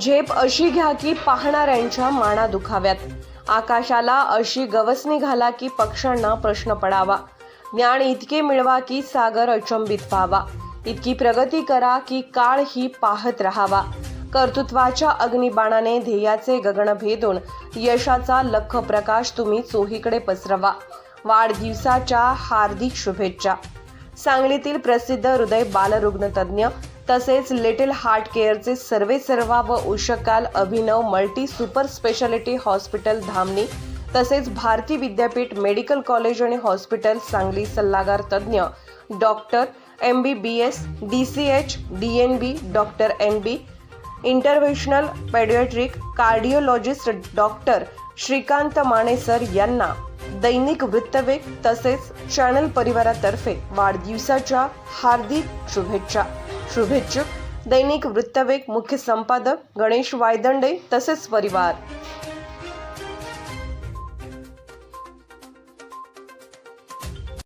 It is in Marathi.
झेप अशी घ्या की पाहणाऱ्यांच्या माना दुखाव्यात. आकाशाला अशी गवसणी घाला की पक्ष्यांना प्रश्न पडावा. ज्ञान इतके मिळवा की सागर अचंबित व्हावा. इतकी प्रगती करा की काळ ही पाहत राहावा. कर्तृत्वाच्या अग्निबाणाने ध्येयाचे गगन भेदून यशाचा लख प्रकाश तुम्ही चोहीकडे पसरवा. वाढदिवसाच्या हार्दिक शुभेच्छा. सांगलीतील प्रसिद्ध हृदय बालरुग्णतज्ज्ञ तसेच लिटिल हार्ट केअरचे सर्वे सर्वा व Ushakal Abhinav multi super speciality hospital Dhamani तसेच भारती विद्यापीठ मेडिकल कॉलेज आणि हॉस्पिटल सांगली सल्लागार तज्ज्ञ doctor M B B S D C H D N B doctor N B interventional paediatric cardiologist doctor Shrikant Mane sir यांना दैनिक वृत्तवेग तसेच चॅनल परिवारातर्फे वाढदिवसाच्या हार्दिक शुभेच्छा. शुभेच्छुक दैनिक वृत्तवेग मुख्य संपादक गणेश वायदंडे तसेच परिवार.